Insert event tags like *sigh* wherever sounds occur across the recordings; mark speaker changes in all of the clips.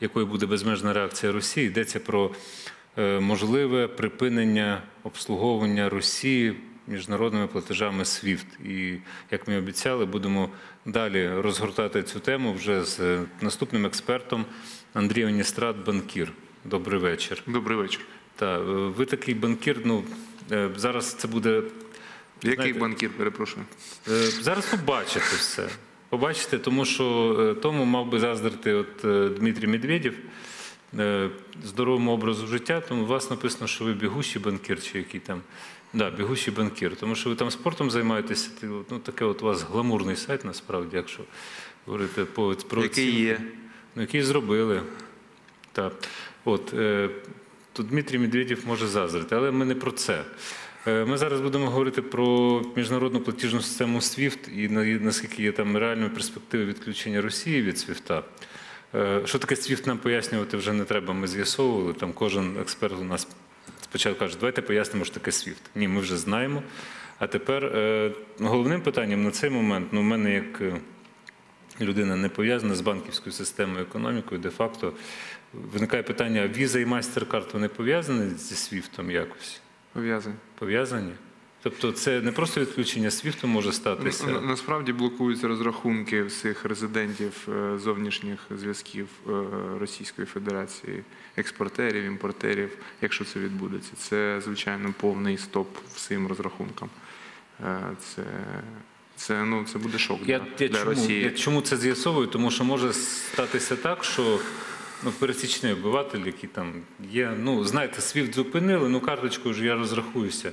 Speaker 1: якою буде безмежна реакція Росії. Йдеться про е, можливе припинення обслуговування Росії міжнародними платежами SWIFT. І як ми обіцяли, будемо далі розгортати цю тему вже з е, наступним експертом Андрієм Ністрат, банкір. Добрий вечір.
Speaker 2: Добрий вечір.
Speaker 1: Та е, ви такий банкір. Ну зараз це буде
Speaker 2: Який
Speaker 1: Знаєте-
Speaker 2: банкір, перепрошую?
Speaker 1: Зараз побачите все. Побачите, тому що е, тому мав би заздрити от е, Дмитрій Медведєв е, здоровому образу життя. Тому у вас написано, що ви бігущий банкір, чи який там. Да, бігущий банкір, тому що ви там спортом займаєтеся. Ну, таке от у вас гламурний сайт, насправді, якщо говорити по, про
Speaker 2: Який є?
Speaker 1: Ну, який зробили. Так. От, е, то Дмитрій Медведєв може заздрити, але ми не про це. Е, Ми зараз будемо говорити про міжнародну платіжну систему SWIFT і наскільки є там реальної перспективи відключення Росії від SWIFT. Е, Що таке SWIFT нам пояснювати вже не треба, ми з'ясовували. Там кожен експерт у нас спочатку каже, давайте пояснимо, що таке SWIFT. Ні, ми вже знаємо. А тепер е, головним питанням на цей момент, ну, в мене як людина не пов'язана з банківською системою економікою, де-факто виникає питання: а Visa і MasterCard вони пов'язані зі SWIFT якось?
Speaker 2: Пов'язаний.
Speaker 1: Пов'язані? Тобто це не просто відключення SWIFT може статися.
Speaker 2: На- Насправді блокуються розрахунки всіх резидентів е, зовнішніх зв'язків е, Російської Федерації, експортерів, імпортерів, якщо це відбудеться. Це, звичайно, повний стоп всім розрахункам. Е, Це, це, ну, це буде шок
Speaker 1: Я,
Speaker 2: для,
Speaker 1: я,
Speaker 2: для
Speaker 1: чому,
Speaker 2: Росії.
Speaker 1: я чому це з'ясовую? Тому що може статися так, що ну, пересічний обиватель, який там є, ну знаєте, SWIFT зупинили, ну карточкою ж я розрахуюся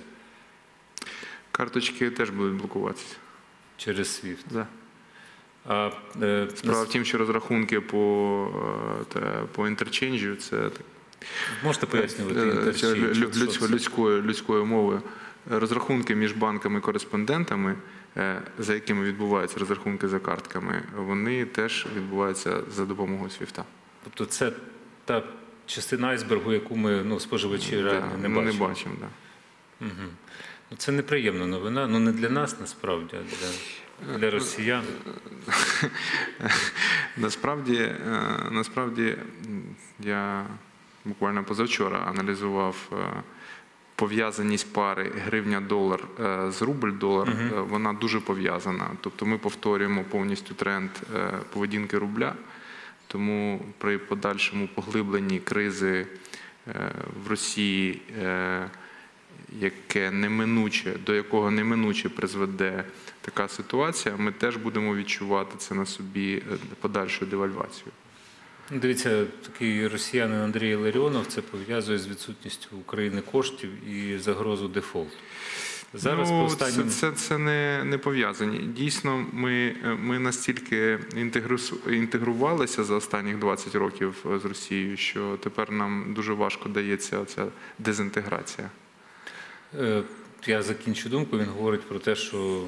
Speaker 2: Карточки теж будуть блокуватися.
Speaker 1: через SWIFT.
Speaker 2: Да.
Speaker 1: А, е,
Speaker 2: Справа в тім, що розрахунки по, е, та, по інтерченджу це так,
Speaker 1: можете пояснювати
Speaker 2: Е,
Speaker 1: інтерчейндж,
Speaker 2: лю-
Speaker 1: що
Speaker 2: людсько-
Speaker 1: це?
Speaker 2: людською, людською мовою. Е, Розрахунки між банками-кореспондентами, е, за якими відбуваються розрахунки за картками, вони теж відбуваються за допомогою свіфта.
Speaker 1: Тобто це та частина айсбергу, яку ми ну, споживачі реально
Speaker 2: Да,
Speaker 1: не бачимо.
Speaker 2: не бачимо да.
Speaker 1: Мгм. Ну, це неприємна новина, ну не для нас насправді, а для, для росіян. *laughs*
Speaker 2: Насправді, е, насправді я буквально позавчора аналізував е, пов'язаність пари гривня-долар е, з рубль-долар. Е, Вона дуже пов'язана. Тобто ми повторюємо повністю тренд поведінки рубля. Тому при подальшому поглибленні кризи е, в Росії, е, яке неминуче, до якого неминуче призведе така ситуація, ми теж будемо відчувати це на собі е, подальшу девальвацію.
Speaker 1: Дивіться, такий росіянин Андрій Ларіонов це пов'язує з відсутністю України коштів і загрозу дефолту. Зараз
Speaker 2: ну,
Speaker 1: повстання?
Speaker 2: це, це, це не, не пов'язані. Дійсно, ми, е, ми настільки інтегрувалися за останніх 20 років е, з Росією, що тепер нам дуже важко дається ця дезінтеграція.
Speaker 1: Е, Я закінчу думку. Він говорить про те, що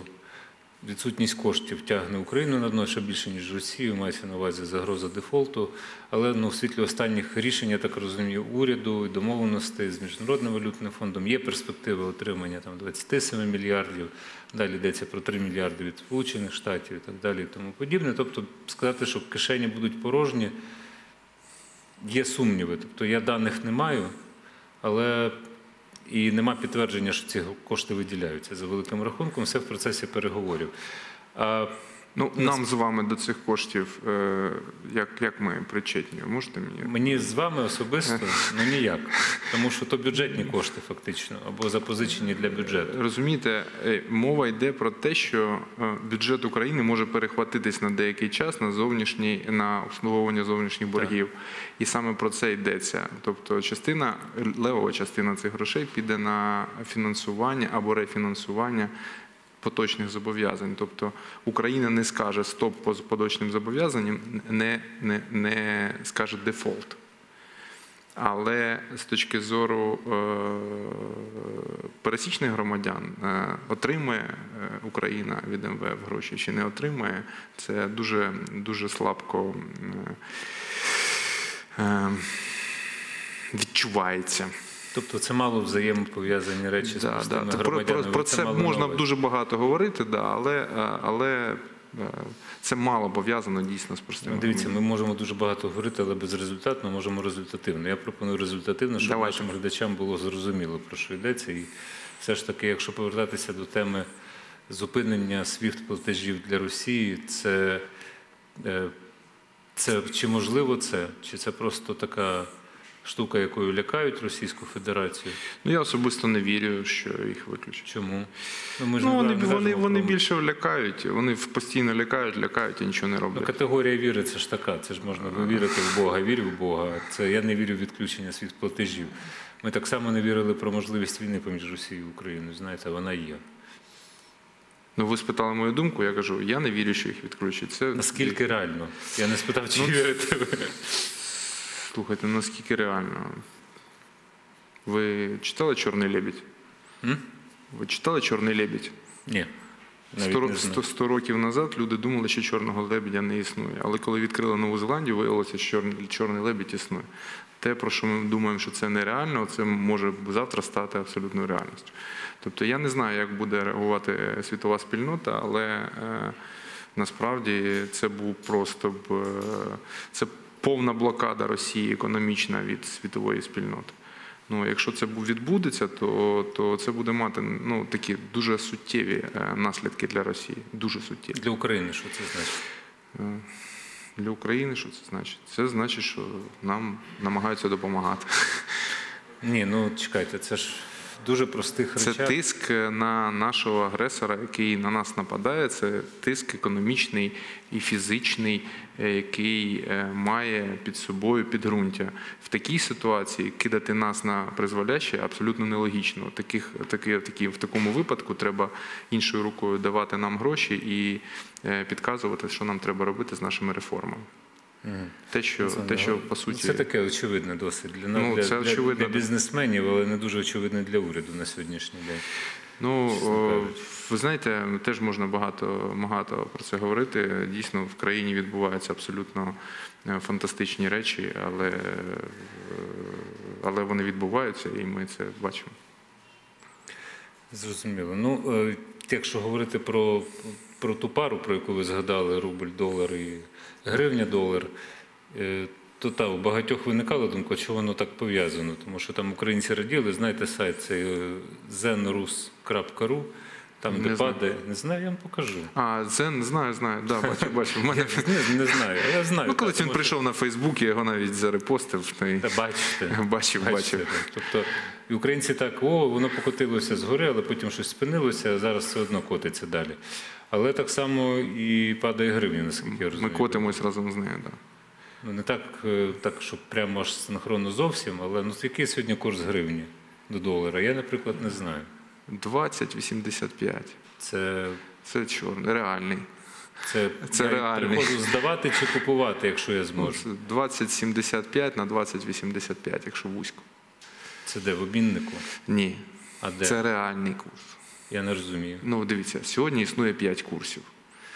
Speaker 1: відсутність коштів тягне Україну на дно ще більше, ніж Росію, мається на увазі загроза дефолту. Але ну, в світлі останніх рішень, я так розумію, уряду і домовленостей з Міжнародним валютним фондом є перспективи отримання там, 27 мільярдів. Далі йдеться про 3 мільярди від Сполучених Штатів і так далі і тому подібне. Тобто сказати, що кишені будуть порожні, є сумніви. Тобто я даних не маю, але і нема підтвердження, що ці кошти виділяються за великим рахунком. Все в процесі переговорів.
Speaker 2: Ну, нам з вами до цих коштів, е, як, як ми причетні, можете мені?
Speaker 1: мені з вами особисто ну ніяк, тому що то бюджетні кошти, фактично, або запозичені для бюджету.
Speaker 2: Розумієте, е, мова йде про те, що е, бюджет України може перехватитись на деякий час на зовнішній на обслуговування зовнішніх боргів, і саме про це йдеться. Тобто, частина левова частина цих грошей піде на фінансування або рефінансування. Поточних зобов'язань, тобто Україна не скаже стоп по поточним зобов'язанням, не, не, не скаже дефолт. Але з точки зору е, пересічних громадян е, отримує е, Україна від МВФ гроші чи не отримує, це дуже, дуже слабко відчувається.
Speaker 1: Тобто це мало взаємопов'язані речі з
Speaker 2: Да,
Speaker 1: простими
Speaker 2: да. Про, про,
Speaker 1: громадянами.
Speaker 2: про
Speaker 1: Ви
Speaker 2: це можна дуже багато говорити, да, але, е, але Е, Це мало пов'язано дійсно з простим.
Speaker 1: Ну, дивіться, ми можемо дуже багато говорити, але безрезультатно можемо результативно. Я пропоную результативно, щоб
Speaker 2: Давайте.
Speaker 1: нашим глядачам було зрозуміло, про що йдеться. І все ж таки, якщо повертатися до теми зупинення свіфт платежів для Росії, це, е, це чи можливо це, чи це просто така штука, якою лякають Російську Федерацію?
Speaker 2: Ну, я особисто не вірю, що їх виключать.
Speaker 1: Чому? Ну, ми ж
Speaker 2: Ну, вони,
Speaker 1: не
Speaker 2: вони, вони більше лякають, вони постійно лякають, лякають і нічого не
Speaker 1: Ну,
Speaker 2: роблять.
Speaker 1: категорія віри це ж така. Це ж можна ви вірите в Бога, вірю в Бога. Це я не вірю в відключення світ платежів. Ми так само не вірили про можливість війни поміж Росією і Україною. Знаєте, вона є.
Speaker 2: Ну, ви спитали мою думку, я кажу, я не вірю, що їх відключать. Це
Speaker 1: Наскільки реально? Я не спитав, чи
Speaker 2: Ну,
Speaker 1: вірите ви.
Speaker 2: Слухайте, наскільки реально. Ви читали Чорний лебідь?
Speaker 1: М?
Speaker 2: Ви читали Чорний лебідь?
Speaker 1: Ні. Навіть
Speaker 2: Сто,
Speaker 1: не
Speaker 2: ро-
Speaker 1: знаю.
Speaker 2: 100, 100 років назад люди думали, що чорного лебедя не існує. Але коли відкрили Нову Зеландію, виявилося, що чорний, чорний лебідь існує. Те, про що ми думаємо, що це нереально, це може завтра стати абсолютною реальністю. Тобто я не знаю, як буде реагувати світова спільнота, але е, насправді це був просто б е, це повна блокада Росії економічна від світової спільноти. Ну, якщо це відбудеться, то, то це буде мати ну, такі дуже суттєві е, наслідки для Росії. Дуже суттєві.
Speaker 1: Для України що це значить?
Speaker 2: Е, Для України що це значить? Це значить, що нам намагаються допомагати.
Speaker 1: Ні, ну чекайте, це ж дуже простих
Speaker 2: Це тиск на нашого агресора, який на нас нападає. Це тиск економічний і фізичний, е, який е, має під собою підґрунтя. В такій ситуації кидати нас на призволяще абсолютно нелогічно. Таких, такі, такі, в такому випадку треба іншою рукою давати нам гроші і е, підказувати, що нам треба робити з нашими реформами. Те, що,
Speaker 1: Це,
Speaker 2: те, що по суті.
Speaker 1: Це таке очевидне досить для,
Speaker 2: Ну,
Speaker 1: для,
Speaker 2: це
Speaker 1: для,
Speaker 2: очевидно,
Speaker 1: для бізнесменів, але не дуже очевидне для уряду на сьогоднішній день.
Speaker 2: Ну, о, ви знаєте, теж можна багато, багато про це говорити. Дійсно, в країні відбуваються абсолютно е, фантастичні речі, але, е, але вони відбуваються, і ми це бачимо.
Speaker 1: Зрозуміло. Ну, е, якщо говорити про, про ту пару, про яку ви згадали, рубль, долар і гривня, долар, е, то та, у багатьох виникала думка, що воно так пов'язано, тому що там українці раділи, знаєте, сайт цей е, zenrus.ru, там
Speaker 2: Не
Speaker 1: де
Speaker 2: знаю.
Speaker 1: падає, не знаю, я вам покажу.
Speaker 2: А, Зен, знаю, знаю. Да, бачу, бачу. В мене...
Speaker 1: Не, не знаю, я знаю.
Speaker 2: Ну, коли
Speaker 1: так,
Speaker 2: він
Speaker 1: тому
Speaker 2: прийшов на Фейсбук, я його навіть зарепостив. Та
Speaker 1: бачите.
Speaker 2: Бачив, бачив.
Speaker 1: Тобто і українці так, о, воно покотилося згори, але потім щось спинилося, а зараз все одно котиться далі. Але так само і падає гривня, наскільки я розумію.
Speaker 2: Ми котимось разом з нею. Да.
Speaker 1: Ну не так, е, так, щоб прямо аж синхронно зовсім, але ну який сьогодні курс гривні до долара? Я, наприклад, не знаю.
Speaker 2: 20,85.
Speaker 1: Це,
Speaker 2: Це чорний, реальний.
Speaker 1: це,
Speaker 2: Це
Speaker 1: я
Speaker 2: реальний.
Speaker 1: приходжу здавати чи купувати, якщо я
Speaker 2: Ну,
Speaker 1: зможу.
Speaker 2: це 20,75 на 20,85, якщо вузько.
Speaker 1: Це де в обміннику?
Speaker 2: Ні,
Speaker 1: А де?
Speaker 2: це реальний курс.
Speaker 1: Я не розумію.
Speaker 2: Ну, дивіться, сьогодні існує 5 курсів.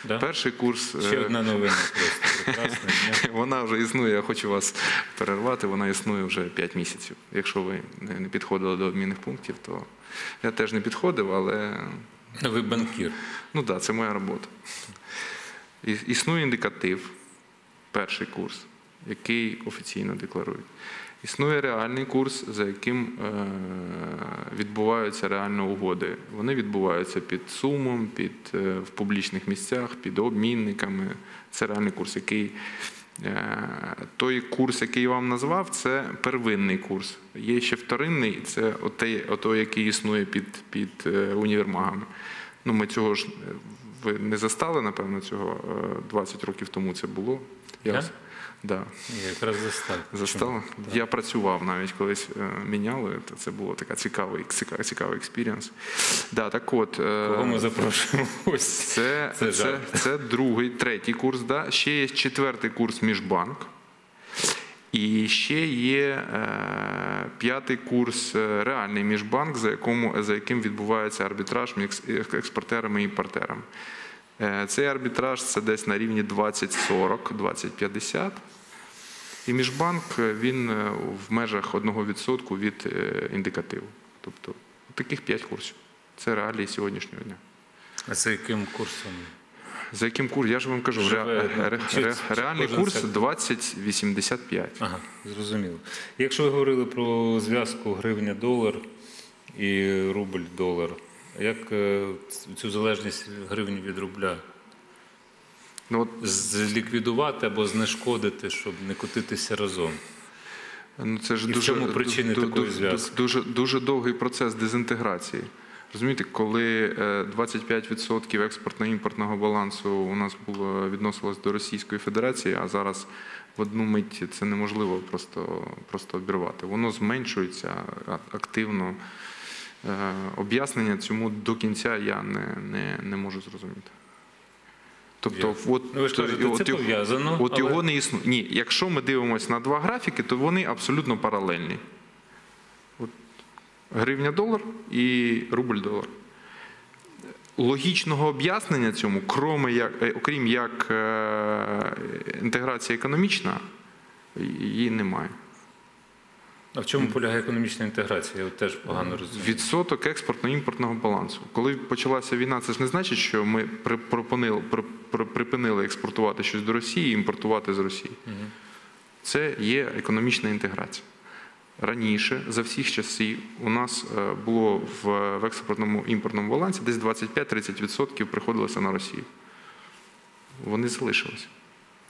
Speaker 1: Да?
Speaker 2: Перший курс,
Speaker 1: Ще
Speaker 2: е,
Speaker 1: одна новина *laughs* просто прекрасна.
Speaker 2: вона вже існує, я хочу вас перервати, вона існує вже 5 місяців. Якщо ви не не підходили до обмінних пунктів, то я теж не підходив, але
Speaker 1: Ви банкір.
Speaker 2: ну так, да, це моя робота. Існує індикатив, перший курс, який офіційно декларують. Існує реальний курс, за яким е, відбуваються реально угоди. Вони відбуваються під сумом, під, е, в публічних місцях, під обмінниками. Це реальний курс, який. е, Той курс, який я вам назвав, це первинний курс. Є ще вторинний, це отой, який існує під, під універмагами. Ну, ми цього ж ви не застали, напевно, цього е, 20 років тому це було.
Speaker 1: Я?
Speaker 2: Да,
Speaker 1: Ні, якраз застав.
Speaker 2: застала.
Speaker 1: Да.
Speaker 2: Я працював навіть колись е, міняли. Це було така цікавий, цікавий, експірієнс. Да, так от, е,
Speaker 1: Кого ми запрошуємо? Ось.
Speaker 2: це,
Speaker 1: Це
Speaker 2: це, це, другий, третій курс. Да. Ще є четвертий курс міжбанк. І ще є е, п'ятий курс е, реальний міжбанк, за, якому, за яким відбувається арбітраж між експортерами і імпортерами. Е, цей арбітраж це десь на рівні 20-40, 20-50. І міжбанк е, він е, в межах 1% від індикативу. Тобто таких 5 курсів. Це реалії сьогоднішнього дня.
Speaker 1: А за яким курсом?
Speaker 2: За яким курсом? Я ж вам кажу,
Speaker 1: Живе,
Speaker 2: ре- ре- ре- реальний курс 20,85.
Speaker 1: Ага, зрозуміло. Якщо ви говорили про зв'язку гривня-долар і рубль-долар, як е, цю залежність гривні від рубля
Speaker 2: Ну, от,
Speaker 1: зліквідувати або знешкодити, щоб не котитися разом?
Speaker 2: ну, це ж
Speaker 1: І в
Speaker 2: дуже,
Speaker 1: чому причини
Speaker 2: ду-
Speaker 1: такої
Speaker 2: ду-
Speaker 1: зв'язки?
Speaker 2: Дуже, дуже довгий процес дезінтеграції. Розумієте, коли е, 25% експортно-імпортного балансу у нас було відносилось до Російської Федерації, а зараз в одну мить це неможливо просто, просто обірвати. Воно зменшується активно. Е, Об'яснення цьому до кінця я не, не, не можу зрозуміти. Тобто, от,
Speaker 1: Ну, кажете,
Speaker 2: от
Speaker 1: це
Speaker 2: його-
Speaker 1: пов'язано,
Speaker 2: От
Speaker 1: але-
Speaker 2: його не існує. Ні, якщо ми дивимося на два графіки, то вони абсолютно паралельні. От гривня долар і рубль долар. Логічного об'яснення цьому, кроме як, е, окрім як е, інтеграція економічна, її немає.
Speaker 1: А в чому полягає економічна інтеграція? Я от теж погано розумію.
Speaker 2: Відсоток експортно-імпортного балансу. Коли почалася війна, це ж не значить, що ми при- пропонили- при- при- припинили експортувати щось до Росії і імпортувати з Росії. Це є економічна інтеграція. Раніше, за всіх часів, у нас е, було в, в експортному імпортному балансі десь 25-30% приходилося на Росію. Вони залишилися.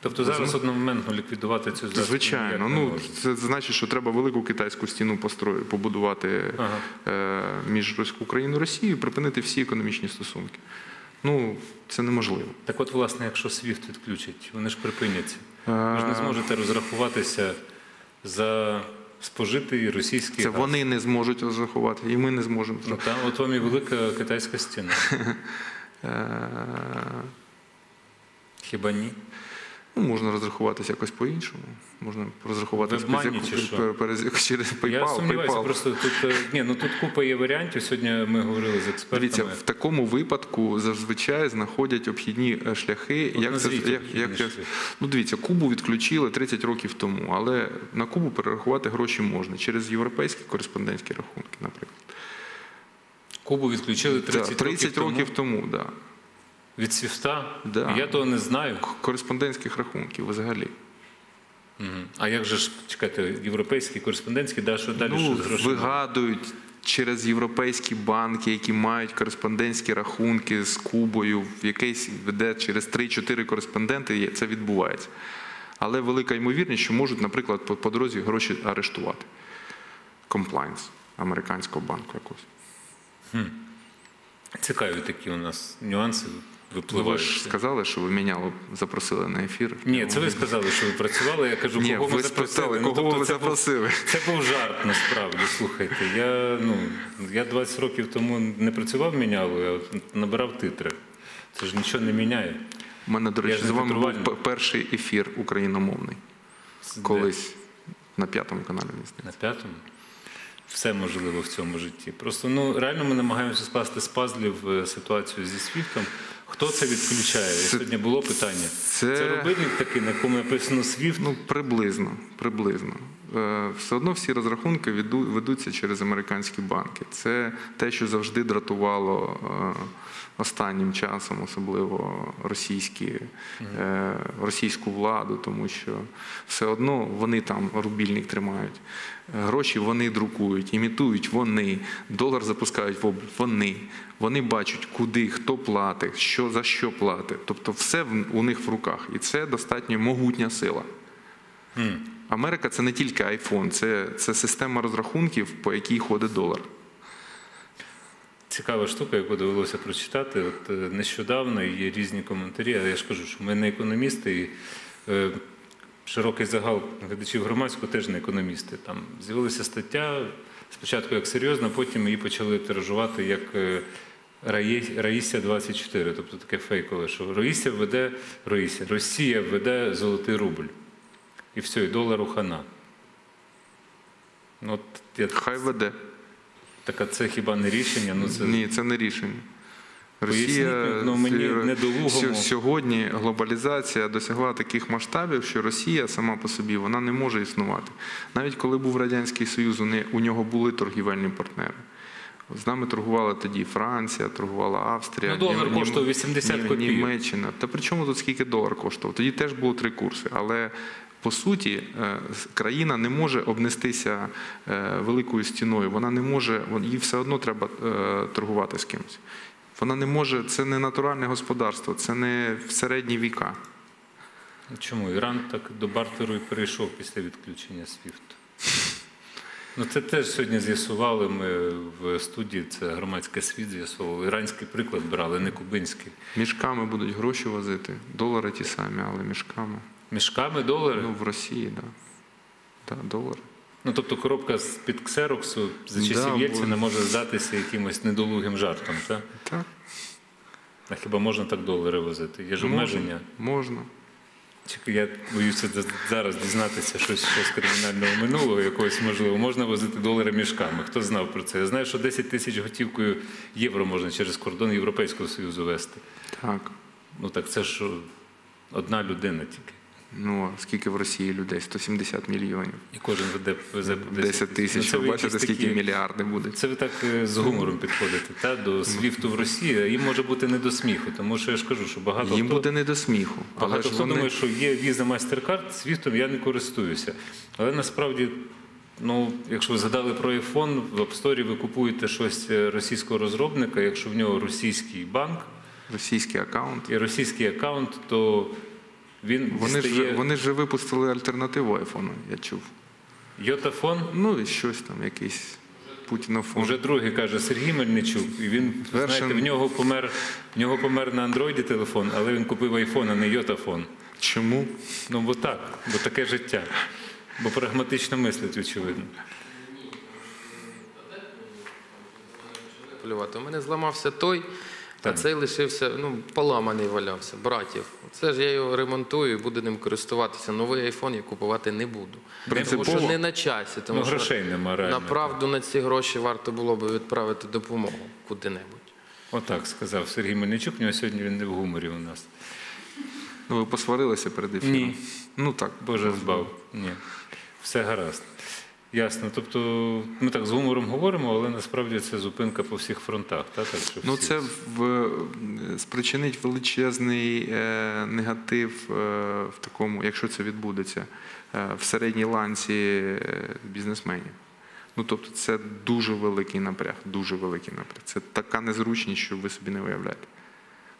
Speaker 1: Тобто зараз одномоментно ліквідувати цю зв'язку
Speaker 2: Звичайно, ну це значить, що треба велику китайську стіну построю, побудувати
Speaker 1: Ага.
Speaker 2: е, між Україною і Росією, припинити всі економічні стосунки. Ну це неможливо.
Speaker 1: Так от, власне, якщо SWIFT відключать, вони ж припиняться. Ви ж не
Speaker 2: Е,
Speaker 1: зможете розрахуватися за спожитий російський
Speaker 2: Це
Speaker 1: газ.
Speaker 2: вони не зможуть розрахувати, і ми не зможемо.
Speaker 1: Ну, та, от вам і велика китайська стіна. *laughs*
Speaker 2: Е,
Speaker 1: Хіба ні?
Speaker 2: Ну, можна розрахуватися якось по-іншому. Можна розрахуватися через PayPal.
Speaker 1: Я сумніваюся,
Speaker 2: PayPal.
Speaker 1: просто тут е, ні, ну тут купа є варіантів. Сьогодні ми говорили з експертами.
Speaker 2: Дивіться, в такому випадку зазвичай знаходять обхідні е, шляхи.
Speaker 1: От
Speaker 2: Як це,
Speaker 1: назвіть
Speaker 2: як, як, ну дивіться, Кубу відключили 30 років тому, але на Кубу перерахувати гроші можна через європейські кореспондентські рахунки, наприклад.
Speaker 1: Кубу відключили 30,
Speaker 2: Да, 30
Speaker 1: років,
Speaker 2: років
Speaker 1: тому
Speaker 2: тому, да.
Speaker 1: Від свіфта.
Speaker 2: Да.
Speaker 1: Я того не знаю.
Speaker 2: Кореспондентських рахунків взагалі.
Speaker 1: А як же ж чекайте, європейські, кореспондентські, да, що далі
Speaker 2: ну,
Speaker 1: що
Speaker 2: вигадують через європейські банки, які мають кореспондентські рахунки з Кубою, в якийсь веде через 3-4 кореспонденти, це відбувається. Але велика ймовірність, що можуть, наприклад, по, по дорозі гроші арештувати. Комплайнс американського банку якогось.
Speaker 1: Цікаві такі у нас нюанси
Speaker 2: Ну, ви ж сказали, що ви міняло запросили на ефір.
Speaker 1: Ні, це ви сказали, що ви працювали. Я кажу,
Speaker 2: Ні,
Speaker 1: кого
Speaker 2: ви
Speaker 1: запросили.
Speaker 2: спитали,
Speaker 1: Ну, тобто
Speaker 2: ви
Speaker 1: це був- Це був жарт насправді. Слухайте. Я, ну, я 20 років тому не працював мінялою, а набирав титри. Це ж нічого не міняє.
Speaker 2: У мене, до речі, з вами був перший ефір україномовний. Колись на п'ятому каналі мені?
Speaker 1: На п'ятому. Все можливо в цьому житті. Просто ну реально ми намагаємося скласти з пазлів е, ситуацію зі свіфтом. Хто це відключає?
Speaker 2: Це-
Speaker 1: Сьогодні було питання.
Speaker 2: це-
Speaker 1: Це рубильник такий, на якому написано Swift?
Speaker 2: Ну, приблизно. приблизно. Е, Все одно всі розрахунки ведуться через американські банки. Це те, що завжди дратувало е, останнім часом, особливо російські, е, російську владу, тому що все одно вони там рубільник тримають. Гроші вони друкують, імітують вони, долар запускають в облік вони. Вони бачать, куди, хто платить, що за що платить. Тобто все у них в руках. І це достатньо могутня сила. Америка це не тільки iPhone, це, це система розрахунків, по якій ходить долар.
Speaker 1: Цікава штука, яку довелося прочитати. От е, нещодавно є різні коментарі, але я ж кажу, що ми не економісти, і е, широкий загал глядачів громадського теж не економісти. Там з'явилася стаття спочатку як серйозна, потім її почали тиражувати як е, Раї- Раїсія 24, тобто таке фейкове, що Раїсія введе Раїсія, Росія введе золотий рубль. І все, і долару хана. Ну, от я,
Speaker 2: Хай веде.
Speaker 1: Так а це хіба не рішення? Ну, це...
Speaker 2: Ні, це не рішення.
Speaker 1: Поясніть, ну, мені недолугому.
Speaker 2: сьогодні глобалізація досягла таких масштабів, що Росія сама по собі вона не може існувати. Навіть коли був Радянський Союз, у у нього були торгівельні партнери. З нами торгувала тоді Франція, торгувала Австрія.
Speaker 1: Ну, долар
Speaker 2: Нім-
Speaker 1: коштував 80
Speaker 2: Нім-
Speaker 1: копійок.
Speaker 2: Німеччина. Та при чому тут скільки долар коштував? Тоді теж було три курси. Але по суті, е, країна не може обнестися е, великою стіною. Вона не може, їй все одно треба е, торгувати з кимось. Вона не може, це не натуральне господарство, це не в середні віка.
Speaker 1: Чому? Іран так до бартеру і перейшов після відключення SWIFT. *laughs* Ну, це теж сьогодні з'ясували ми в студії, це громадський світ з'ясовував. Іранський приклад брали, не кубинський.
Speaker 2: Мішками будуть гроші возити, долари ті самі, але мішками.
Speaker 1: Мішками долари.
Speaker 2: Ну, в Росії, так. Да. Да, долари.
Speaker 1: Ну, тобто коробка з-під ксероксу за часів
Speaker 2: Да,
Speaker 1: Єльцина
Speaker 2: бо-
Speaker 1: може здатися якимось недолугим жартом, так?
Speaker 2: Так,
Speaker 1: А хіба можна так долари возити? Є ж обмеження.
Speaker 2: можна.
Speaker 1: Тільки я боюся зараз дізнатися щось, щось кримінального минулого, якогось можливо. Можна возити долари мішками. Хто знав про це? Я знаю, що 10 тисяч готівкою євро можна через кордон Європейського Союзу вести.
Speaker 2: Так.
Speaker 1: Ну так це ж одна людина тільки.
Speaker 2: Ну, скільки в Росії людей? 170 мільйонів.
Speaker 1: І кожен веде везе
Speaker 2: 10 тисяч.
Speaker 1: Ну,
Speaker 2: Ви бачите, скільки
Speaker 1: такі-
Speaker 2: мільярди буде.
Speaker 1: Це ви так е, з гумором підходите та, до свіфту в Росії. Їм може бути не до сміху, тому що я ж кажу, що багато
Speaker 2: Їм
Speaker 1: хто,
Speaker 2: буде не до сміху.
Speaker 1: Багато хто
Speaker 2: вони...
Speaker 1: думає, що є віза MasterCard, свіфтом я не користуюся. Але насправді, ну, якщо ви згадали про iPhone, в App Store ви купуєте щось е, російського розробника, якщо в нього російський банк
Speaker 2: російський аккаунт.
Speaker 1: і російський аккаунт, то він
Speaker 2: Вони
Speaker 1: дістає
Speaker 2: ж, вони ж випустили альтернативу айфону, я чув.
Speaker 1: Йотафон.
Speaker 2: Ну і щось там, якийсь Путінофон.
Speaker 1: Уже другий каже Сергій Мельничук, і він
Speaker 2: Version-
Speaker 1: знаєте, в нього помер в нього помер на андроїді телефон, але він купив айфон, а не йотафон.
Speaker 2: Чому?
Speaker 1: Ну бо так, бо таке життя. Бо прагматично мислить, очевидно.
Speaker 3: полювати. У мене зламався той. А цей лишився, ну, поламаний валявся, братів. Це ж я його ремонтую і буду ним користуватися. Новий айфон я купувати не буду. Тому що не на часі. Тому
Speaker 1: Ну,
Speaker 3: що
Speaker 1: грошей нема реально.
Speaker 3: Направду на ці гроші варто було би відправити допомогу куди-небудь.
Speaker 1: Отак сказав Сергій Мельничук. У нього сьогодні він не в гуморі у нас.
Speaker 2: Ну ви посварилися перед ефіром?
Speaker 1: Ні.
Speaker 2: Ну так.
Speaker 1: Боже збав. Ні. Все гаразд. Ясно. Тобто ми так з гумором говоримо, але насправді це зупинка по всіх фронтах. Та? Так, що
Speaker 2: Ну
Speaker 1: всі-
Speaker 2: це в, спричинить величезний е, негатив е, в такому, якщо це відбудеться, е, в середній ланці е, бізнесменів. Ну тобто це дуже великий напряг, дуже великий напряг. Це така незручність, що ви собі не уявляєте.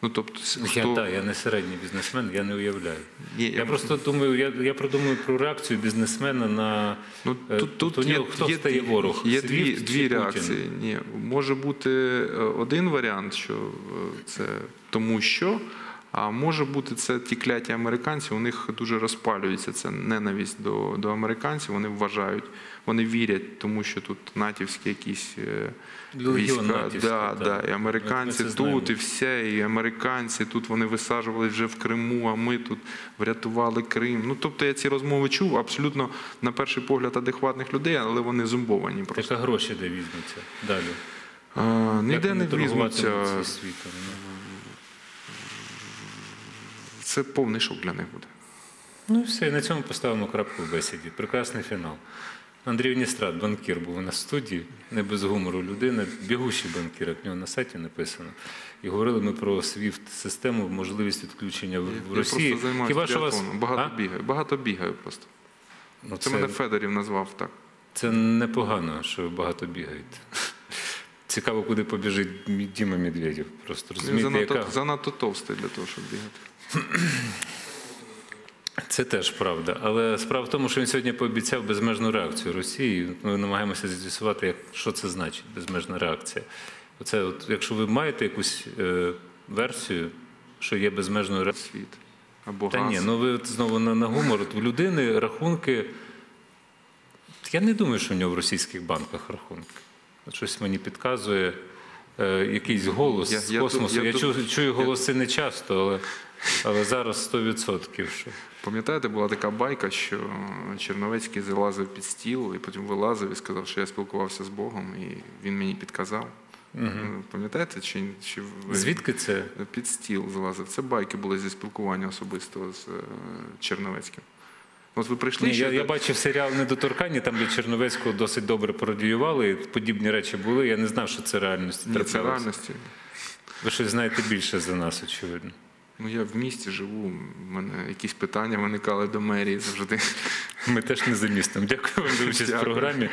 Speaker 2: Ну тобто,
Speaker 1: Я,
Speaker 2: хто-
Speaker 1: та, я не середній бізнесмен, я не уявляю.
Speaker 2: Ні,
Speaker 1: Я просто думаю, я, я продумую про реакцію бізнесмена на
Speaker 2: Ну,
Speaker 1: Е,
Speaker 2: тут, тут
Speaker 1: у нього хто стає ворог?
Speaker 2: Є
Speaker 1: Свіфт
Speaker 2: дві, дві
Speaker 1: Путін?
Speaker 2: реакції. Ні, може бути е, один варіант, що е, це тому що, а може бути це ті кляті американці, у них дуже розпалюється це ненависть до, до американців. Вони вважають, вони вірять, тому що тут натівські якісь е, війська,
Speaker 1: натівський,
Speaker 2: да,
Speaker 1: так.
Speaker 2: да, і американці
Speaker 1: знаємо.
Speaker 2: тут, і все, і американці тут вони висаджували вже в Криму, а ми тут врятували Крим. Ну тобто я ці розмови чув абсолютно на перший погляд адекватних людей, але вони зомбовані просто.
Speaker 1: Така гроші де візьмуться далі.
Speaker 2: А, ніде не візьмуться.
Speaker 1: Ну.
Speaker 2: Це повний шок для них буде.
Speaker 1: Ну і все, і на цьому поставимо крапку в бесіді. Прекрасний фінал. Андрій Ністрат, банкір, був у нас в студії, не без гумору людина, бігущий банкір, як в нього на сайті написано. І говорили ми про SWIFT-систему, можливість відключення в, в
Speaker 2: Я
Speaker 1: Росії.
Speaker 2: просто займаюся
Speaker 1: Хіба що вас
Speaker 2: багато
Speaker 1: А?
Speaker 2: бігаю, багато бігаю просто.
Speaker 1: Ну,
Speaker 2: Це, мене Федорів назвав так.
Speaker 1: це непогано, що ви багато бігаєте. Цікаво, куди побіжить Діма Медведєв. Просто
Speaker 2: Він
Speaker 1: розумієте,
Speaker 2: занадто,
Speaker 1: яка
Speaker 2: занадто товстий для того, щоб бігати.
Speaker 1: Це теж правда. Але справа в тому, що він сьогодні пообіцяв безмежну реакцію Росії. Ми намагаємося з'ясувати, що це значить безмежна реакція. Оце, от, якщо ви маєте якусь е, версію, що є безмежною реакцією.
Speaker 2: Світ. Або
Speaker 1: Та
Speaker 2: газ.
Speaker 1: ні, ну ви от знову на, на гумор. От в людини рахунки. Я не думаю, що в нього в російських банках рахунки. От щось мені підказує е, якийсь голос
Speaker 2: Я-
Speaker 1: з
Speaker 2: я
Speaker 1: космосу.
Speaker 2: я
Speaker 1: Я,
Speaker 2: ду-
Speaker 1: чую, чую голоси не часто, але, але зараз 100%. Що...
Speaker 2: Пам'ятаєте, була така байка, що Черновецький залазив під стіл і потім вилазив і сказав, що я спілкувався з Богом, і він мені підказав. Ну, Пам'ятаєте, чи, чи
Speaker 1: Звідки це?
Speaker 2: під стіл залазив? Це байки були зі спілкування особистого з е, Черновецьким. От ви прийшли
Speaker 1: Ні,
Speaker 2: ще
Speaker 1: я, я бачив серіал Недоторканні, там де Черновецького досить добре пародіювали, і подібні речі були. Я не знав, що це реальність.
Speaker 2: Ні, це реальності.
Speaker 1: Ви щось знаєте більше за нас, очевидно.
Speaker 2: Ну я в місті живу. У мене якісь питання виникали до мерії завжди.
Speaker 1: Ми теж не за містом. Дякую вам за участь в програмі.